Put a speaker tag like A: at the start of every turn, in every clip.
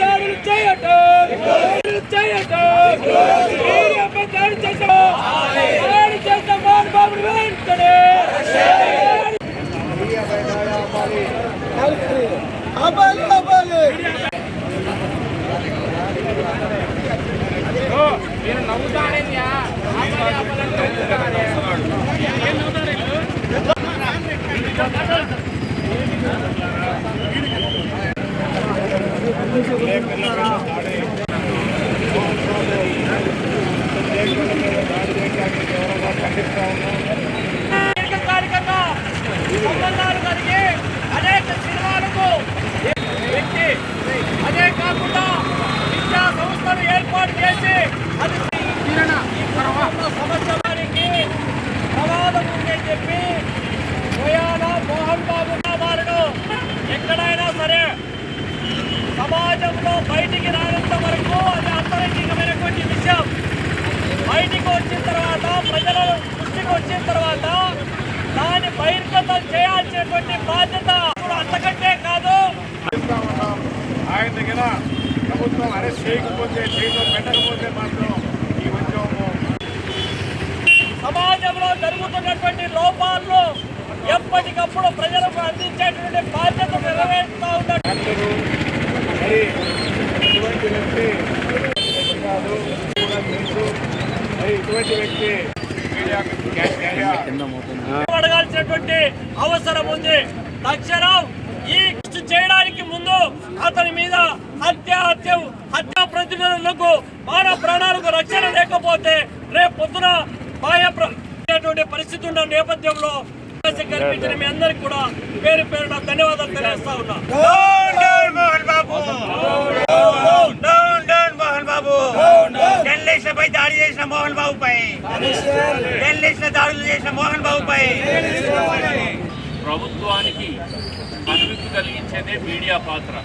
A: దాడులు చేయటం. చేయటం. మీడియాపై దాడి చేసాం దాడి చేసిన మోహన్ బాబు వెంటనే. నవ్వుతారేంటి ఆపాలి. ఆపాలంటే నవ్వుతారే? ఏం నవ్వుతారు వీళ్ళు? దీర్ఘకాలికంగా సంబంధాలు కలిగి అనేక సినిమాలకు వ్యక్తి అదే కాకుండా విద్యా సంస్థలు ఏర్పాటు చేసి అది సమాజానికి ప్రమాదం ఉందని చెప్పి ప్రయాణ మోహన్ బాబు వారిను ఎక్కడైనా సరే సమాజంలో బయటికి రానంత వరకు అది అంతరంగికమైనటువంటి విషయం బయటికి వచ్చిన తర్వాత ప్రజల దృష్టికి వచ్చిన తర్వాత దాన్ని బహిర్గతం చేయాల్సినటువంటి బాధ్యత అంతకంటే కాదు.
B: ఆయన దగ్గర ప్రభుత్వం అరెస్ట్ చేయకపోతే జైల్లో పెట్టకపోతే మాత్రం ఈ ఉద్యమము
A: సమాజంలో జరుగుతున్నటువంటి లోపాలను ఎప్పటికప్పుడు ప్రజలకు అందించేటువంటి బాధ్యత నెరవేరుస్తూ ఉన్న
B: డాక్టరు మరి ఇటువంటి వ్యక్తి కాదు. కూడా తెలుసు. మరి ఇటువంటి వ్యక్తి
A: అడగాల్సినటువంటి అవసరం ఉంది. తక్షణం ఈ కృషి చేయడానికి ముందు అతని మీద హత్య హత్య హత్య ప్రతినిధులకు మానవ ప్రాణాలకు రక్షణ లేకపోతే రేపు పొద్దున బాహ్య పరిస్థితి ఉన్న నేపథ్యంలో కల్పించిన మీ అందరికి కూడా పేరు పేరున ధన్యవాదాలు తెలియజేస్తా ఉన్నా.
C: ఢిల్లీపై దాడి చేసిన మోహన్ బాబుపై. ఢిల్లీలో దాడులు చేసిన మోహన్ బాబుపై.
D: ప్రభుత్వానికి అనుమతి కలిగించేదే మీడియా పాత్ర.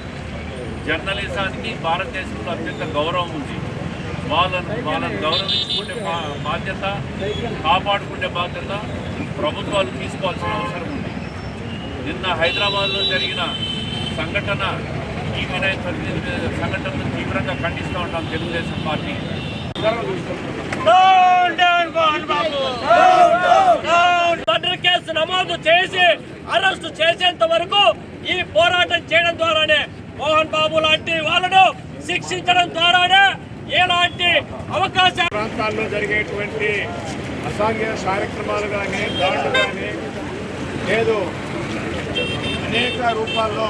D: జర్నలిజానికి భారతదేశంలో అత్యంత గౌరవం ఉంది. వాళ్ళను వాళ్ళను గౌరవించుకునే బా- బాధ్యత కాపాడుకునే బాధ్యత ప్రభుత్వాలు తీసుకోవాల్సిన అవసరం ఉంది. నిన్న హైదరాబాద్లో జరిగిన సంఘటన ఈ నైన్ సంఘటనలు తీవ్రంగా ఖండిస్తూ ఉంటాం తెలుగుదేశం పార్టీ
A: మర్డర్ కేసు నమోదు చేసి అరెస్టు చేసేంత వరకు ఈ పోరాటం చేయడం ద్వారానే మోహన్ బాబు లాంటి వాళ్ళను శిక్షించడం ద్వారానే ఎలాంటి అవకాశం
B: ప్రాంతాల్లో జరిగేటువంటి అసాంఘ్య కార్యక్రమాలు కానీ దాడులు కానీ లేదు అనేక రూపాల్లో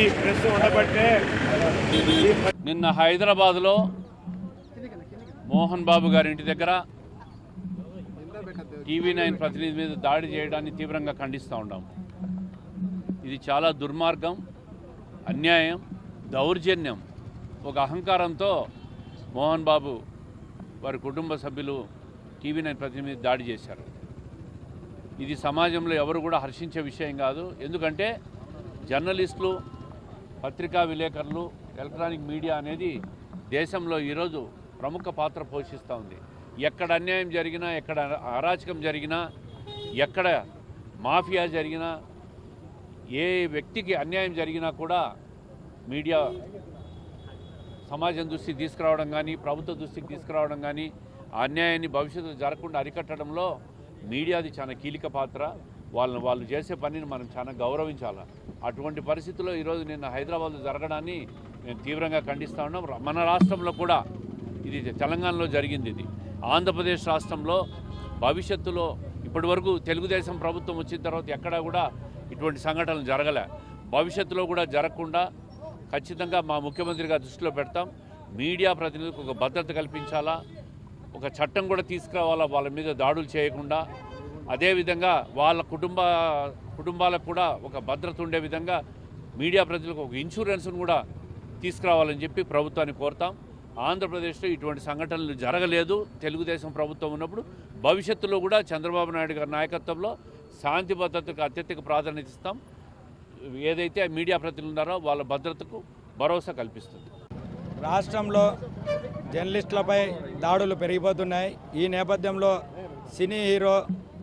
B: ఈ ప్రెస్ ఉండబట్టే
D: నిన్న హైదరాబాద్లో మోహన్ బాబు గారి ఇంటి దగ్గర టీవీ నైన్ ప్రతినిధి మీద దాడి చేయడాన్ని తీవ్రంగా ఖండిస్తూ ఉన్నాం. ఇది చాలా దుర్మార్గం అన్యాయం దౌర్జన్యం. ఒక అహంకారంతో మోహన్ బాబు వారి కుటుంబ సభ్యులు టీవీ నైన్ ప్రతినిధి మీద దాడి చేశారు. ఇది సమాజంలో ఎవరు కూడా హర్షించే విషయం కాదు. ఎందుకంటే జర్నలిస్టులు పత్రికా విలేకరులు ఎలక్ట్రానిక్ మీడియా అనేది దేశంలో ఈరోజు ప్రముఖ పాత్ర పోషిస్తూ ఉంది. ఎక్కడ అన్యాయం జరిగినా ఎక్కడ అరాచకం జరిగినా ఎక్కడ మాఫియా జరిగినా ఏ వ్యక్తికి అన్యాయం జరిగినా కూడా మీడియా సమాజం దృష్టికి తీసుకురావడం కానీ ప్రభుత్వ దృష్టికి తీసుకురావడం కానీ ఆ అన్యాయాన్ని భవిష్యత్తులో జరగకుండా అరికట్టడంలో మీడియాది చాలా కీలక పాత్ర. వాళ్ళని వాళ్ళు చేసే పనిని మనం చాలా గౌరవించాలి? అటువంటి పరిస్థితుల్లో ఈరోజు నిన్న హైదరాబాద్లో జరగడాన్ని మేము తీవ్రంగా ఖండిస్తా ఉన్నాం. మన రాష్ట్రంలో కూడా ఇది తెలంగాణలో జరిగింది ఇది. ఆంధ్రప్రదేశ్ రాష్ట్రంలో భవిష్యత్తులో ఇప్పటి వరకు తెలుగుదేశం ప్రభుత్వం వచ్చిన తర్వాత ఎక్కడా కూడా ఇటువంటి సంఘటనలు జరగలే. భవిష్యత్తులో కూడా జరగకుండా ఖచ్చితంగా మా ముఖ్యమంత్రి గారు దృష్టిలో పెడతాం. మీడియా ప్రతినిధులకు ఒక భద్రత కల్పించాలా? ఒక చట్టం కూడా తీసుకురావాలా? వాళ్ళ మీద దాడులు చేయకుండా అదేవిధంగా వాళ్ళ కుటుంబ కుటుంబాలకు కూడా ఒక భద్రత ఉండే విధంగా మీడియా ప్రజలకు ఒక ఇన్సూరెన్స్ను కూడా తీసుకురావాలని చెప్పి ప్రభుత్వాన్ని కోరుతాం. ఆంధ్రప్రదేశ్లో ఇటువంటి సంఘటనలు జరగలేదు. తెలుగుదేశం ప్రభుత్వం ఉన్నప్పుడు భవిష్యత్తులో కూడా చంద్రబాబు నాయుడు గారి నాయకత్వంలో శాంతి భద్రతకు అత్యధిక ప్రాధాన్యత ఇస్తాం. ఏదైతే మీడియా ప్రతినిధులు ఉన్నారో వాళ్ళ భద్రతకు భరోసా కల్పిస్తుంది.
E: రాష్ట్రంలో జర్నలిస్టులపై దాడులు పెరిగిపోతున్నాయి. ఈ నేపథ్యంలో సినీ హీరో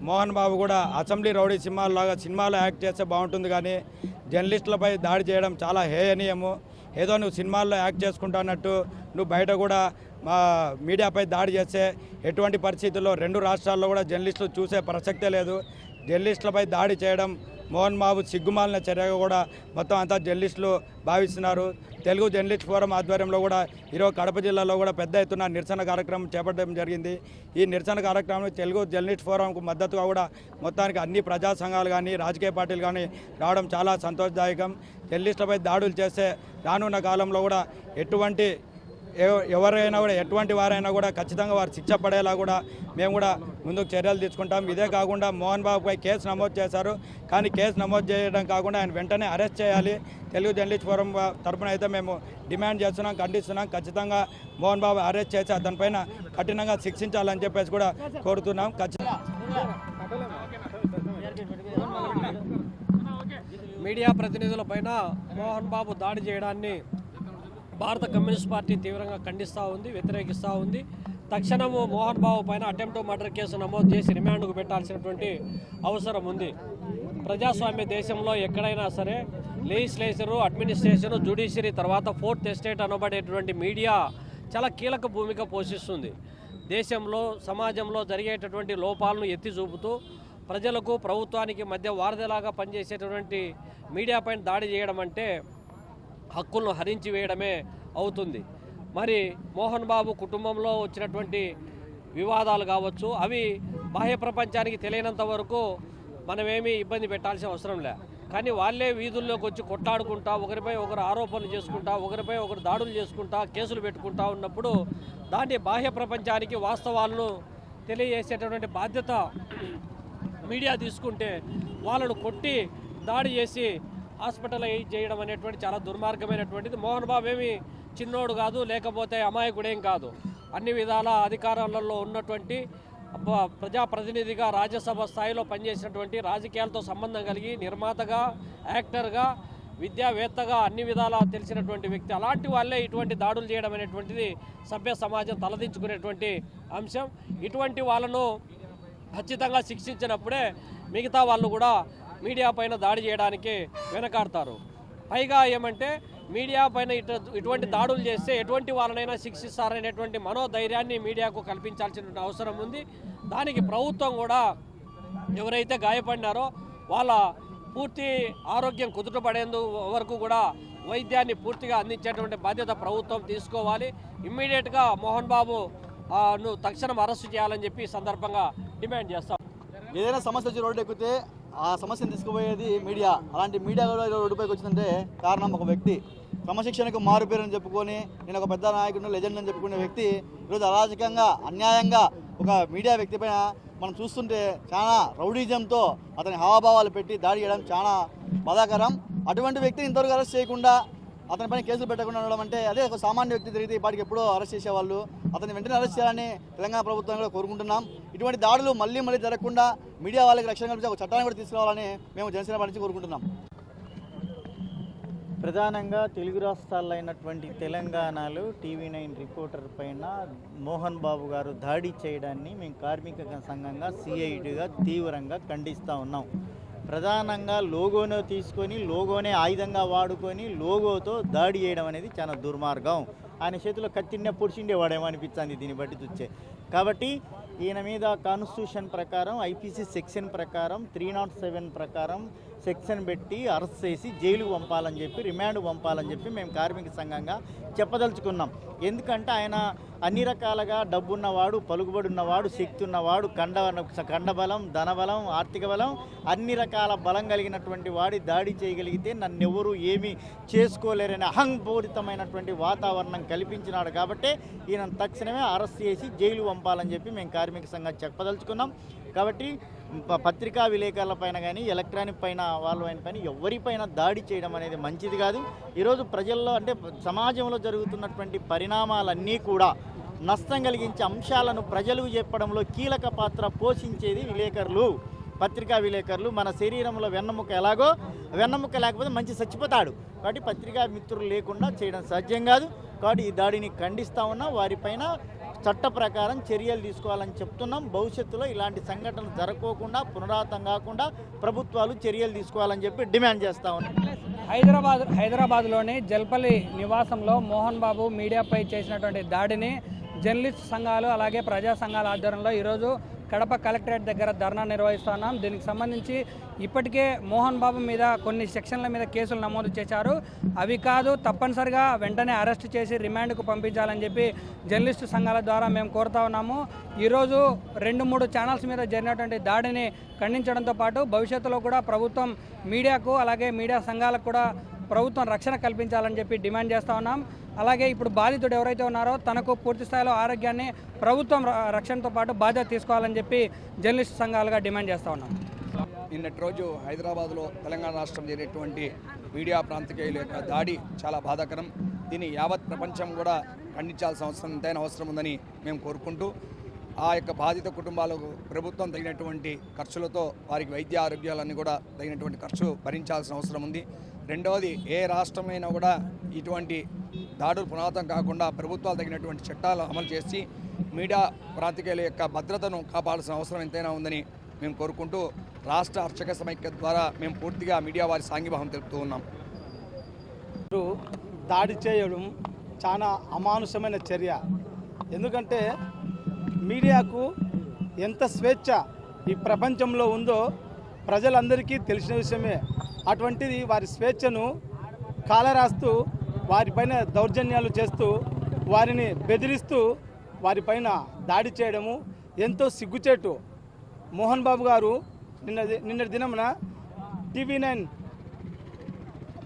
E: మోహన్ బాబు కూడా అసెంబ్లీ రౌడీ సినిమాల్లాగా సినిమాలో యాక్ట్ చేస్తే బాగుంటుంది కానీ జర్నలిస్టులపై దాడి చేయడం చాలా హేయనీయము. ఏదో నువ్వు సినిమాల్లో యాక్ట్ చేసుకుంటా అన్నట్టు నువ్వు బయట కూడా మా మీడియాపై దాడి చేస్తే ఎటువంటి పరిస్థితుల్లో రెండు రాష్ట్రాల్లో కూడా జర్నలిస్టులు చూసే ప్రసక్తే లేదు. జర్నలిస్టులపై దాడి చేయడం మోహన్ బాబు సిగ్గుమాలిన చర్యగా కూడా మొత్తం అంతా జర్నలిస్టులు భావిస్తున్నారు. తెలుగు జర్నలిస్ట్ ఫోరం ఆధ్వర్యంలో కూడా ఈరోజు కడప జిల్లాలో కూడా పెద్ద ఎత్తున నిరసన కార్యక్రమం చేపట్టడం జరిగింది. ఈ నిరసన కార్యక్రమం తెలుగు జర్నలిస్ట్ ఫోరంకు మద్దతుగా కూడా మొత్తానికి అన్ని ప్రజా సంఘాలు కానీ రాజకీయ పార్టీలు కానీ రావడం చాలా సంతోషదాయకం. జర్నలిస్టులపై దాడులు చేస్తే రానున్న కాలంలో కూడా ఎటువంటి ఎవరైనా కూడా ఎటువంటి వారైనా కూడా ఖచ్చితంగా వారు శిక్ష పడేలా కూడా మేము కూడా ముందుకు చర్యలు తీసుకుంటాం. ఇదే కాకుండా మోహన్ బాబుపై కేసు నమోదు చేశారు. కానీ కేసు నమోదు చేయడం కాకుండా ఆయన వెంటనే అరెస్ట్ చేయాలి. తెలుగు జర్నలిస్ట్ ఫోరం తరఫున తరపున అయితే మేము డిమాండ్ చేస్తున్నాం ఖండిస్తున్నాం. ఖచ్చితంగా మోహన్ బాబు అరెస్ట్ చేసి అతనిపైన కఠినంగా శిక్షించాలని చెప్పేసి కూడా కోరుతున్నాం. ఖచ్చితంగా
A: మీడియా ప్రతినిధులపైన మోహన్ బాబు దాడి చేయడాన్ని భారత కమ్యూనిస్ట్ పార్టీ తీవ్రంగా ఖండిస్తూ ఉంది వ్యతిరేకిస్తూ ఉంది. తక్షణము మోహన్ బాబు పైన అటెంప్ట్ మర్డర్ కేసు నమోదు చేసి రిమాండ్కు పెట్టాల్సినటువంటి అవసరం ఉంది. ప్రజాస్వామ్య దేశంలో ఎక్కడైనా సరే లెజిస్లేచరు అడ్మినిస్ట్రేషను జుడిషియరీ తర్వాత ఫోర్త్ ఎస్టేట్ అనబడేటువంటి మీడియా చాలా కీలక భూమిక పోషిస్తుంది. దేశంలో సమాజంలో జరిగేటటువంటి లోపాలను ఎత్తి చూపుతూ ప్రజలకు ప్రభుత్వానికి మధ్య వారధిలాగా పనిచేసేటటువంటి మీడియా పైన దాడి చేయడం అంటే హక్కులను హరించి వేయడమే అవుతుంది. మరి మోహన్ బాబు కుటుంబంలో వచ్చినటువంటి వివాదాలు కావచ్చు అవి బాహ్య ప్రపంచానికి తెలియనంత వరకు మనమేమీ ఇబ్బంది పెట్టాల్సిన అవసరం లే. కానీ వాళ్ళే వీధుల్లోకి వచ్చి కొట్లాడుకుంటా ఒకరిపై ఒకరు ఆరోపణలు చేసుకుంటా ఒకరిపై ఒకరు దాడులు చేసుకుంటా కేసులు పెట్టుకుంటా ఉన్నప్పుడు దాన్ని బాహ్య ప్రపంచానికి వాస్తవాలను తెలియజేసేటటువంటి బాధ్యత మీడియా తీసుకుంటే వాళ్ళను కొట్టి దాడి చేసి హాస్పిటలైజ్ చేయడం అనేటువంటి చాలా దుర్మార్గమైనటువంటిది. మోహన్ బాబు ఏమి చిన్నోడు కాదు లేకపోతే అమాయకుడేం కాదు. అన్ని విధాల అధికారాలలో ఉన్నటువంటి ప్రజాప్రతినిధిగా రాజ్యసభ స్థాయిలో పనిచేసినటువంటి రాజకీయాలతో సంబంధం కలిగి నిర్మాతగా యాక్టర్గా విద్యావేత్తగా అన్ని విధాలా తెలిసినటువంటి వ్యక్తి. అలాంటి వాళ్ళే ఇటువంటి దాడులు చేయడం అనేటువంటిది సభ్య సమాజం తలదించుకునేటువంటి అంశం. ఇటువంటి వాళ్ళను ఖచ్చితంగా శిక్షించినప్పుడే మిగతా వాళ్ళు కూడా మీడియా పైన దాడి చేయడానికి వెనకాడతారు. పైగా ఏమంటే మీడియా పైన ఇటు ఇటువంటి దాడులు చేస్తే ఎటువంటి వాళ్ళనైనా శిక్షిస్తారనేటువంటి మనోధైర్యాన్ని మీడియాకు కల్పించాల్సిన అవసరం ఉంది. దానికి ప్రభుత్వం కూడా ఎవరైతే గాయపడినారో వాళ్ళ పూర్తి ఆరోగ్యం కుదుటపడేందు వరకు కూడా వైద్యాన్ని పూర్తిగా అందించేటువంటి బాధ్యత ప్రభుత్వం తీసుకోవాలి. ఇమ్మీడియట్గా మోహన్ బాబు ను తక్షణం అరెస్టు చేయాలని చెప్పి సందర్భంగా డిమాండ్ చేస్తాం.
F: ఏదైనా సమస్య వచ్చి రోడ్డు ఎక్కితే ఆ సమస్యను తీసుకుపోయేది మీడియా. అలాంటి మీడియా కూడా రోడ్డుపైకి వచ్చిందంటే కారణం ఒక వ్యక్తి. క్రమశిక్షణకు మారుపేరు అని చెప్పుకొని నేను ఒక పెద్ద నాయకుడు లెజెండ్ అని చెప్పుకునే వ్యక్తి. ఈరోజు అరాజకంగా అన్యాయంగా ఒక మీడియా వ్యక్తి పైన మనం చూస్తుంటే చాలా రౌడీజంతో అతని హావభావాలు పెట్టి దాడి చేయడం చాలా బాధాకరం. అటువంటి వ్యక్తిని ఇంతవరకు అరెస్ట్ చేయకుండా అతని పైన కేసులు పెట్టకుండా ఉండడం అంటే అదే ఒక సామాన్య వ్యక్తి తిరిగితే ఇప్పటికి ఎప్పుడో అరెస్ట్ చేసేవాళ్ళు. అతన్ని వెంటనే అరెస్ట్ చేయాలని తెలంగాణ ప్రభుత్వం కూడా కోరుకుంటున్నాం. ఇటువంటి దాడులు మళ్ళీ మళ్ళీ జరగకుండా మీడియా వాళ్ళకి రక్షణ కల్పించే ఒక చట్టాన్ని కూడా తీసుకురావాలని మేము జనసేన పార్టీ కోరుకుంటున్నాం.
G: ప్రధానంగా తెలుగు రాష్ట్రాల్లో అయినటువంటి తెలంగాణలో టీవీ నైన్ రిపోర్టర్ పైన మోహన్ బాబు గారు దాడి చేయడాన్ని మేము కార్మిక సంఘంగా సిఐటిగా తీవ్రంగా ఖండిస్తూ ఉన్నాం. ప్రధానంగా లోగోను తీసుకొని లోగోనే ఆయుధంగా వాడుకొని లోగోతో దాడి చేయడం అనేది చాలా దుర్మార్గం. ఆయన చేతిలో కత్తిన్నే పొడిచిండేవాడేమో అనిపించింది దీన్ని బట్టి చూస్తే. కాబట్టి ఈయన మీద కాన్స్టిట్యూషన్ ప్రకారం ఐపీసీ సెక్షన్ ప్రకారం త్రీ నాట్ సెవెన్ ప్రకారం సెక్షన్ పెట్టి అరెస్ట్ చేసి జైలుకు పంపాలని చెప్పి రిమాండ్ పంపాలని చెప్పి మేము కార్మిక సంఘంగా చెప్పదలుచుకున్నాం. ఎందుకంటే ఆయన అన్ని రకాలుగా డబ్బున్నవాడు పలుకుబడి ఉన్నవాడు శక్తి ఉన్నవాడు కండ కండబలం ధనబలం ఆర్థిక బలం అన్ని రకాల బలం కలిగినటువంటి వాడి దాడి చేయగలిగితే నన్నెవరు ఏమీ చేసుకోలేరని అహంపూరితమైనటువంటి వాతావరణం కల్పించినాడు కాబట్టి ఈయన తక్షణమే అరెస్ట్ చేసి జైలు పంపాలని చెప్పి మేము కార్మిక సంఘం చెప్పదలుచుకున్నాం. కాబట్టి ప- పత్రికా విలేకరుల పైన కానీ ఎలక్ట్రానిక్ పైన వాళ్ళ పైన ఎవరిపైన దాడి చేయడం అనేది మంచిది కాదు. ఈరోజు ప్రజల్లో అంటే సమాజంలో జరుగుతున్నటువంటి పరిణామాలన్నీ కూడా నష్టం కలిగించే అంశాలను ప్రజలకు చెప్పడంలో కీలక పాత్ర పోషించేది విలేకరులు పత్రికా విలేకరులు. మన శరీరంలో వెన్నముక ఎలాగో వెన్నముక లేకపోతే మంచి చచ్చిపోతాడు. కాబట్టి పత్రికా మిత్రులు లేకుండా చేయడం సాధ్యం కాదు. కాబట్టి ఈ దాడిని ఖండిస్తా ఉన్నా వారిపైన చట్ట ప్రకారం చర్యలు తీసుకోవాలని చెప్తున్నాం. భవిష్యత్తులో ఇలాంటి సంఘటనలు జరగకోకుండా పునరావృతం కాకుండా ప్రభుత్వాలు చర్యలు తీసుకోవాలని చెప్పి డిమాండ్ చేస్తా ఉన్నాం.
H: హైదరాబాద్ హైదరాబాద్లోని జల్పల్లి నివాసంలో మోహన్ బాబు మీడియాపై చేసినటువంటి దాడిని జర్నలిస్ట్ సంఘాలు అలాగే ప్రజా సంఘాల ఆధ్వర్యంలో ఈరోజు కడప కలెక్టరేట్ దగ్గర ధర్నా నిర్వహిస్తున్నాం. దీనికి సంబంధించి ఇప్పటికే మోహన్ బాబు మీద కొన్ని సెక్షన్ల మీద కేసులు నమోదు చేశారు. అవి కాదు తప్పనిసరిగా వెంటనే అరెస్ట్ చేసి రిమాండ్కు పంపించాలని చెప్పి జర్నలిస్టు సంఘాల ద్వారా మేము కోరుతా ఉన్నాము. ఈరోజు రెండు మూడు ఛానల్స్ మీద జరిగినటువంటి దాడిని ఖండించడంతో పాటు భవిష్యత్తులో కూడా ప్రభుత్వం మీడియాకు అలాగే మీడియా సంఘాలకు కూడా ప్రభుత్వం రక్షణ కల్పించాలని చెప్పి డిమాండ్ చేస్తూ ఉన్నాం. అలాగే ఇప్పుడు బాధితుడు ఎవరైతే ఉన్నారో తనకు పూర్తి స్థాయిలో ఆరోగ్యాన్ని ప్రభుత్వం ర- రక్షణతో పాటు బాధ్యత తీసుకోవాలని చెప్పి జర్నలిస్ట్ సంఘాలుగా డిమాండ్ చేస్తూ ఉన్నాం.
I: నిన్నటి రోజు హైదరాబాద్లో తెలంగాణ రాష్ట్రం జరిగినటువంటి మీడియా ప్రాంతికేయుల యొక్క దాడి చాలా బాధాకరం. దీన్ని యావత్ ప్రపంచం కూడా ఖండించాల్సిన అవసరం ఎంతైనా అవసరం ఉందని మేము కోరుకుంటూ ఆ యొక్క బాధిత కుటుంబాలకు ప్రభుత్వం తగినటువంటి ఖర్చులతో వారికి వైద్య ఆరోగ్యాలన్నీ కూడా తగినటువంటి ఖర్చు భరించాల్సిన అవసరం ఉంది. రెండవది ఏ రాష్ట్రమైనా కూడా ఇటువంటి దాడులు పునాతం కాకుండా ప్రభుత్వాలు తగినటువంటి చట్టాలు అమలు చేసి మీడియా ప్రాంతికేయుల యొక్క భద్రతను కాపాడాల్సిన అవసరం ఎంతైనా ఉందని మేము కోరుకుంటూ రాష్ట్ర అర్చక సమైక్య ద్వారా మేము పూర్తిగా మీడియా వారి సాంఘీభావం తెలుపుతూ ఉన్నాం.
J: దాడి చేయడం చాలా అమానుషమైన చర్య. ఎందుకంటే మీడియాకు ఎంత స్వేచ్ఛ ఈ ప్రపంచంలో ఉందో ప్రజలందరికీ తెలిసిన విషయమే. అటువంటిది వారి స్వేచ్ఛను కాలరాస్తూ వారిపైన దౌర్జన్యాలు చేస్తూ వారిని బెదిరిస్తూ వారిపైన దాడి చేయడము ఎంతో సిగ్గుచేటు. మోహన్ బాబు గారు నిన్న నిన్నటి దినమున టీవీ నైన్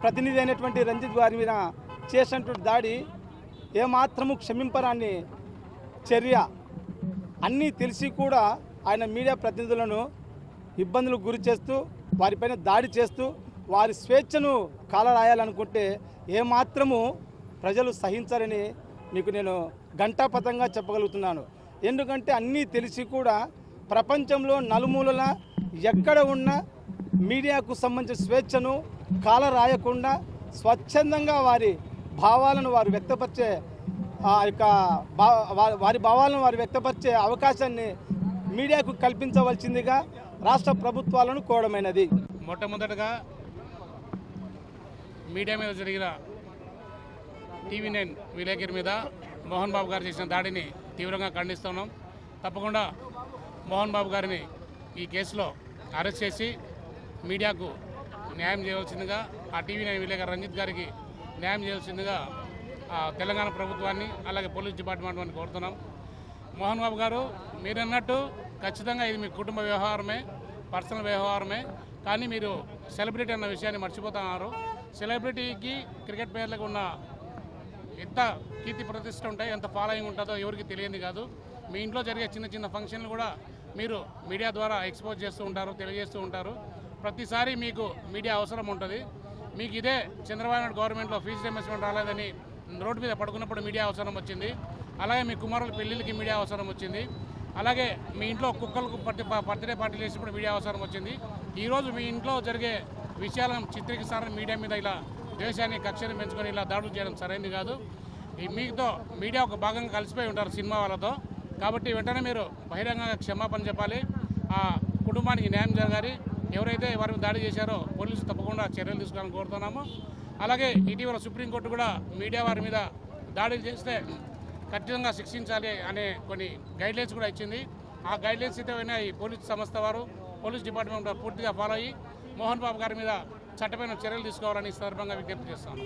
J: ప్రతినిధి అయినటువంటి రంజిత్ గారి మీద చేసినటువంటి దాడి ఏమాత్రము క్షమింపరాని చర్య. అన్నీ తెలిసి కూడా ఆయన మీడియా ప్రతినిధులను ఇబ్బందులకు గురి చేస్తూ వారిపైన దాడి చేస్తూ వారి స్వేచ్ఛను కాలరాయాలనుకుంటే ఏమాత్రము ప్రజలు సహించరని మీకు నేను ఘంటాపథంగా చెప్పగలుగుతున్నాను. ఎందుకంటే అన్నీ తెలిసి కూడా ప్రపంచంలో నలుమూలల ఎక్కడ ఉన్న మీడియాకు సంబంధించిన స్వేచ్ఛను కాల రాయకుండా స్వచ్ఛందంగా వారి భావాలను వారు వ్యక్తపరిచే ఆ యొక్క భా- వారి భావాలను వారు వ్యక్తపరిచే అవకాశాన్ని మీడియాకు కల్పించవలసిందిగా రాష్ట్ర ప్రభుత్వాలను కోరడమైనది
K: మొట్టమొదటగా మీడియా మీద జరిగిన టీవీ నైన్ విలేకరి మీద మోహన్ బాబు గారు చేసిన దాడిని తీవ్రంగా ఖండిస్తున్నాం తప్పకుండా మోహన్ బాబు గారిని ఈ కేసులో అరెస్ట్ చేసి మీడియాకు న్యాయం చేయవలసిందిగా ఆ టీవీ నైన్ విలేకరి రంజిత్ గారికి న్యాయం చేయాల్సిందిగా ఆ తెలంగాణ ప్రభుత్వాన్ని అలాగే పోలీస్ డిపార్ట్మెంట్ వారిని కోరుతున్నాం. మోహన్ బాబు గారు మీరు అన్నట్టు ఖచ్చితంగా ఇది మీ కుటుంబ వ్యవహారమే పర్సనల్ వ్యవహారమే కానీ మీరు సెలబ్రిటీ అన్న విషయాన్ని మర్చిపోతున్నారు. సెలబ్రిటీకి క్రికెట్ ప్లేయర్లకు ఉన్న ఎంత కీర్తి ప్రతిష్ట ఉంటాయి ఎంత ఫాలోయింగ్ ఉంటుందో ఎవరికి తెలియంది కాదు. మీ ఇంట్లో జరిగే చిన్న చిన్న ఫంక్షన్లు కూడా మీరు మీడియా ద్వారా ఎక్స్పోజ్ చేస్తూ ఉంటారు తెలియజేస్తూ ఉంటారు. ప్రతిసారి మీకు మీడియా అవసరం ఉంటుంది. మీకు ఇదే చంద్రబాబు నాయుడు గవర్నమెంట్లో ఫీజు రియంబర్స్మెంట్ రాలేదని రోడ్డు మీద పడుకున్నప్పుడు మీడియా అవసరం వచ్చింది. అలాగే మీ కుమారుల పెళ్ళిళ్ళకి మీడియా అవసరం వచ్చింది. అలాగే మీ ఇంట్లో కుక్కలకు బర్త్డే పార్టీలు చేసినప్పుడు మీడియా అవసరం వచ్చింది. ఈరోజు మీ ఇంట్లో జరిగే విషయాలను చిత్రీకరిస్తారని మీడియా మీద ఇలా దేశాన్ని కక్షను పెంచుకొని ఇలా దాడులు చేయడం సరైనది కాదు. ఈ మీతో మీడియా ఒక భాగంగా కలిసిపోయి ఉంటారు సినిమా వాళ్ళతో. కాబట్టి వెంటనే మీరు బహిరంగంగా క్షమాపణ చెప్పాలి. ఆ కుటుంబానికి న్యాయం జరగాలి. ఎవరైతే వారి దాడి చేశారో పోలీసులు తప్పకుండా చర్యలు తీసుకోవాలని కోరుతున్నాము. అలాగే ఇటీవల సుప్రీంకోర్టు కూడా మీడియా వారి మీద దాడులు చేస్తే ఖచ్చితంగా శిక్షించాలి అనే కొన్ని గైడ్లైన్స్ కూడా ఇచ్చింది. ఆ గైడ్లైన్స్ అయితే ఈ పోలీస్ సంస్థ వారు పోలీస్ డిపార్ట్మెంట్ పూర్తిగా ఫాలో అయ్యి మోహన్ బాబు గారి మీద చట్టమైన చర్యలు తీసుకోవాలని ఈ సందర్భంగా విజ్ఞప్తి చేస్తాను